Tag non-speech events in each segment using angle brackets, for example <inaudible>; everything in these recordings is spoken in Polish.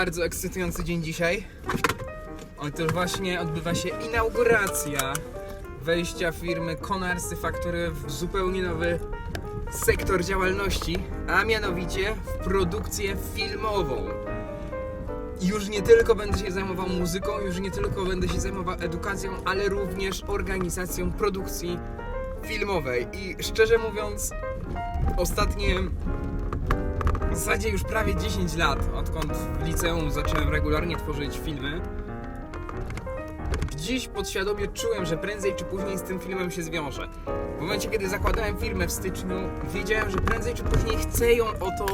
Bardzo ekscytujący dzień dzisiaj. Otóż właśnie odbywa się inauguracja wejścia firmy Konarsy Factory w zupełnie nowy sektor działalności, a mianowicie w produkcję filmową. Już nie tylko będę się zajmował muzyką, już nie tylko będę się zajmował edukacją, ale również organizacją produkcji filmowej. I szczerze mówiąc, ostatnie w zasadzie już prawie 10 lat, odkąd w liceum zacząłem regularnie tworzyć filmy. Dziś podświadomie czułem, że prędzej czy później z tym filmem się zwiążę. W momencie, kiedy zakładałem firmę w styczniu, wiedziałem, że prędzej czy później chcę ją o, tą,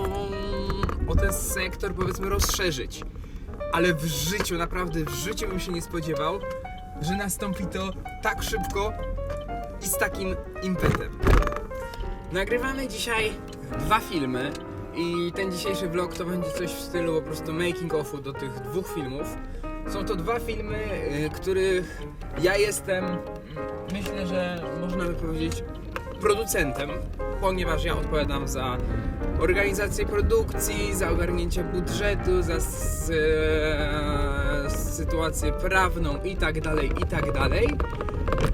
o ten sektor powiedzmy rozszerzyć. Ale w życiu, naprawdę w życiu bym się nie spodziewał, że nastąpi to tak szybko i z takim impetem. Nagrywamy dzisiaj dwa filmy i ten dzisiejszy vlog to będzie coś w stylu po prostu making offu do tych dwóch filmów. Są to dwa filmy, y, których ja jestem, myślę, że można by powiedzieć, producentem, ponieważ ja odpowiadam za organizację produkcji, za ogarnięcie budżetu, za s- e, sytuację prawną i tak dalej, i tak dalej.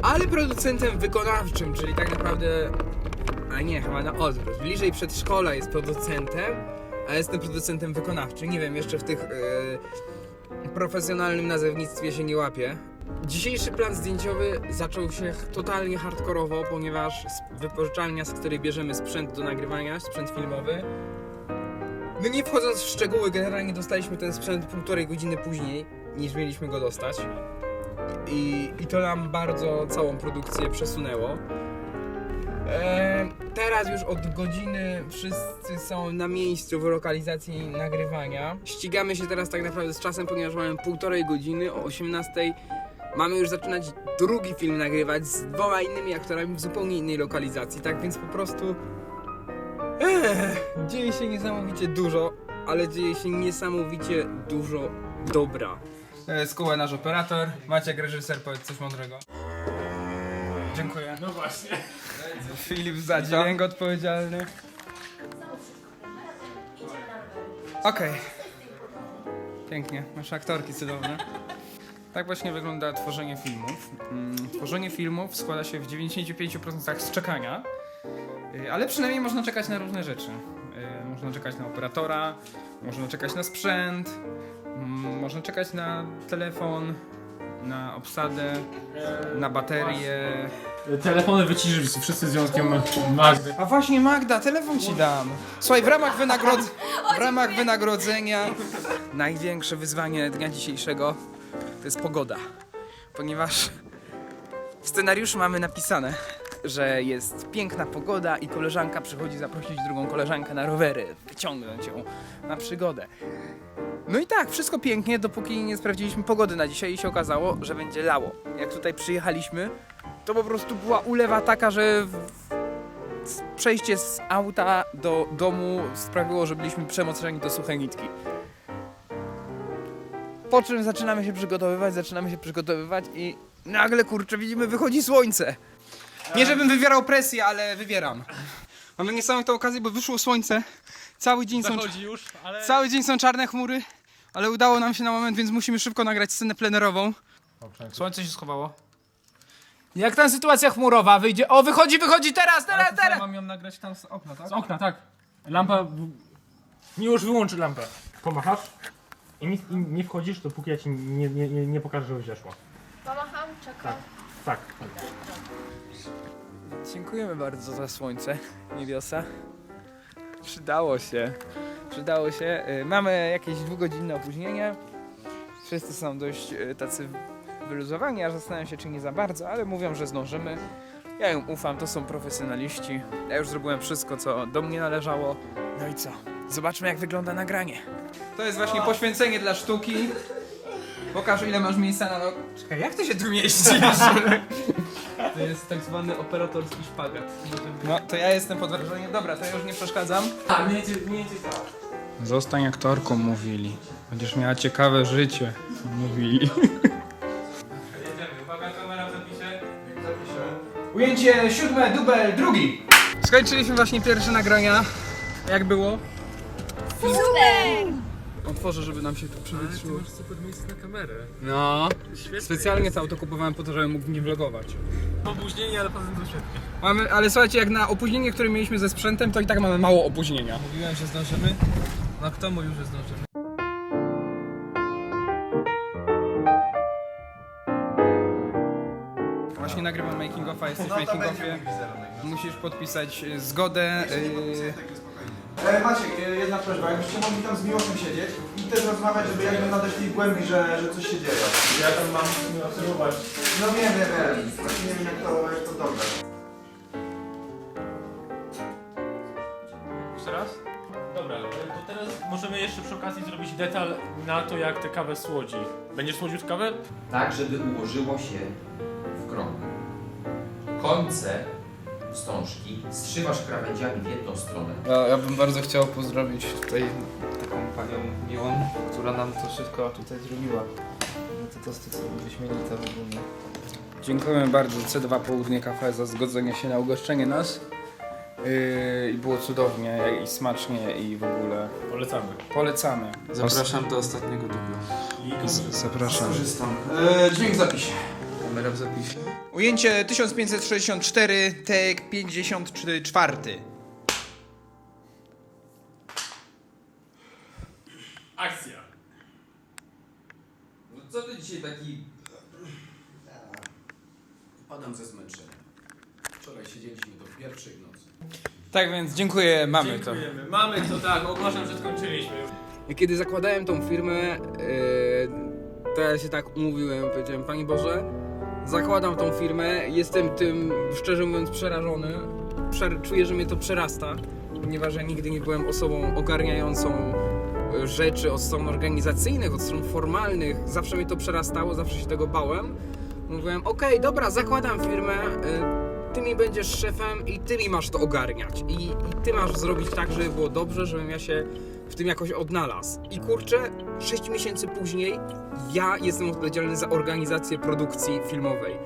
Ale producentem wykonawczym, czyli tak naprawdę a nie, chyba na odwrót. Bliżej przedszkola jest producentem, a jestem producentem wykonawczym. Nie wiem, jeszcze w tych e, profesjonalnym nazewnictwie się nie łapię. Dzisiejszy plan zdjęciowy zaczął się totalnie hardkorowo, ponieważ wypożyczalnia, z której bierzemy sprzęt do nagrywania, sprzęt filmowy, no nie wchodząc w szczegóły, generalnie dostaliśmy ten sprzęt półtorej godziny później, niż mieliśmy go dostać. I, i to nam bardzo całą produkcję przesunęło. E, teraz już od godziny wszyscy są na miejscu w lokalizacji nagrywania. Ścigamy się teraz tak naprawdę z czasem, ponieważ mamy półtorej godziny. O 18 mamy już zaczynać drugi film nagrywać z dwoma innymi aktorami w zupełnie innej lokalizacji. Tak więc po prostu. Ech, dzieje się niesamowicie dużo, ale dzieje się niesamowicie dużo dobra. Skuła nasz operator, Maciek reżyser, powiedz coś mądrego. Dziękuję. No właśnie. Filip za dźwięk odpowiedzialny. Okej. Pięknie, masz aktorki cudowne. Tak właśnie wygląda tworzenie filmów. Mm, Tworzenie filmów składa się w 95% z czekania, y, ale przynajmniej można czekać na różne rzeczy. Y, Można czekać na operatora, można czekać na sprzęt, mm, można czekać na telefon, na obsadę, na baterię. Telefony wyciszyć wszyscy związkiem Magdy. A właśnie Magda, telefon ci dam. Słuchaj, w ramach, wynagrodz... <laughs> w ramach wynagrodzenia największe wyzwanie dnia dzisiejszego to jest pogoda. Ponieważ w scenariuszu mamy napisane, że jest piękna pogoda i koleżanka przychodzi zaprosić drugą koleżankę na rowery, wyciągnąć ją na przygodę. No i tak, wszystko pięknie, dopóki nie sprawdziliśmy pogody na dzisiaj i się okazało, że będzie lało. Jak tutaj przyjechaliśmy, to po prostu była ulewa taka, że przejście z auta do domu sprawiło, że byliśmy przemoczeni do suchej nitki. Po czym zaczynamy się przygotowywać, zaczynamy się przygotowywać i nagle kurczę widzimy wychodzi słońce. Nie żebym wywierał presję, ale wywieram. Mamy niesamowitą okazję, bo wyszło słońce. Cały dzień są, Zachodzi już, ale... cały dzień są czarne chmury, ale udało nam się na moment, więc musimy szybko nagrać scenę plenerową. Słońce się schowało. Jak ta sytuacja chmurowa wyjdzie? O, wychodzi, wychodzi teraz, teraz, teraz! Mam ją nagrać tam z okna, tak? Z okna, tak. Lampa... Nie już wyłączy lampę. Pomachasz i nie, i nie wchodzisz, dopóki ja ci nie, nie, nie, nie pokażę, że wzieszła. Pomacham, czekam. Tak. Dziękujemy bardzo za słońce, niebiosa. Przydało się. Przydało się. Y, Mamy jakieś dwugodzinne opóźnienie. Wszyscy są dość y, tacy wyluzowani, aż zastanawiam się, czy nie za bardzo, ale mówią, że zdążymy. Ja im ufam, to są profesjonaliści. Ja już zrobiłem wszystko, co do mnie należało. No i co? Zobaczmy, jak wygląda nagranie. To jest właśnie poświęcenie dla sztuki. Pokaż, ile masz miejsca na. Czekaj, jak ty się tu mieścisz? <laughs> To jest tak zwany operatorski szpagat. No, to ja jestem pod wrażeniem. Dobra, to ja już nie przeszkadzam. A, nie, nie, nie, Zostań aktorką, mówili. Będziesz miała ciekawe życie, mówili. Jedziemy, uwaga, kamera w zapisie. Ujęcie siódme, dubel drugi. Skończyliśmy właśnie pierwsze nagrania. Jak było? Super! Otworzę, żeby nam się tu przywietrzyło. super miejsce na kamerę. No, Świetnie. specjalnie to auto kupowałem po to, żebym mógł w nim vlogować. Opóźnienie, ale potem to świetnie. Mamy, ale słuchajcie, jak na opóźnienie, które mieliśmy ze sprzętem, to i tak mamy mało opóźnienia. Mówiłem, że zdążymy. No kto mówił, że zdążymy? Właśnie nagrywam making offa, jesteś w making offie. Musisz podpisać y, zgodę. y, E, Maciek, e, jedna prośba, jakbyście mogli tam z Miłoszem siedzieć i też rozmawiać, żeby jakby nadeszli głębi, że, że coś się dzieje. Ja tam mam obserwować. No wiem, wiem, wiem. Właśnie nie wiem jak to, jak to dobre. Jeszcze raz? Dobra, to teraz możemy jeszcze przy okazji zrobić detal na to, jak tę kawę słodzi. Będziesz słodził kawę? tak, żeby ułożyło się w krąg. Końce wstążki strzywasz krawędziami w jedną stronę. Ja, ja bym bardzo chciał pozdrowić tutaj taką panią miłą, która nam to wszystko tutaj zrobiła. No to to są wyśmienite w ogóle. Dziękujemy bardzo C2 Południe Cafe za zgodzenie się na ugoszczenie nas. Yy, I było cudownie i smacznie i w ogóle Polecamy. polecamy. Zapraszam do ostatniego dubla. Zapraszam. Korzystam. E, dźwięk w zapisie. Kamera w zapisie. Ujęcie 1564, take 54. Akcja. No co ty dzisiaj taki... Padam ze zmęczenia. Wczoraj siedzieliśmy do pierwszej w nocy. Tak więc dziękuję, mamy to. Dziękujemy. Mamy to, tak. Ogłaszam, że skończyliśmy. Kiedy zakładałem tą firmę, yy, to ja się tak umówiłem, powiedziałem, Panie Boże, zakładam tą firmę, jestem tym, szczerze mówiąc, przerażony. Przer- czuję, że mnie to przerasta, ponieważ ja nigdy nie byłem osobą ogarniającą e, rzeczy od stron organizacyjnych, od stron formalnych. Zawsze mnie to przerastało, zawsze się tego bałem. Mówiłem, okej, dobra, zakładam firmę, y, ty mi będziesz szefem i ty mi masz to ogarniać. I, I ty masz zrobić tak, żeby było dobrze, żebym ja się w tym jakoś odnalazł. I kurczę, 6 miesięcy później ja jestem odpowiedzialny za organizację produkcji filmowej.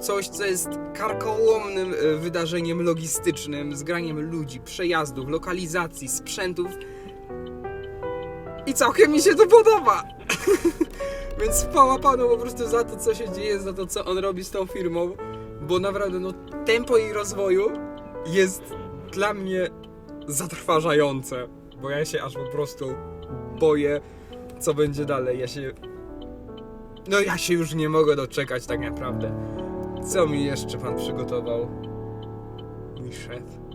Coś, co jest karkołomnym y, wydarzeniem logistycznym, zgraniem ludzi, przejazdów, lokalizacji, sprzętów. I całkiem mi się to podoba. <laughs> Więc chwała Panu po prostu za to, co się dzieje, za to, co on robi z tą firmą, bo naprawdę no, tempo jej rozwoju jest dla mnie zatrważające, bo ja się aż po prostu boję, co będzie dalej. Ja się... No ja się już nie mogę doczekać tak naprawdę. Co mi jeszcze Pan przygotował? Mój szef.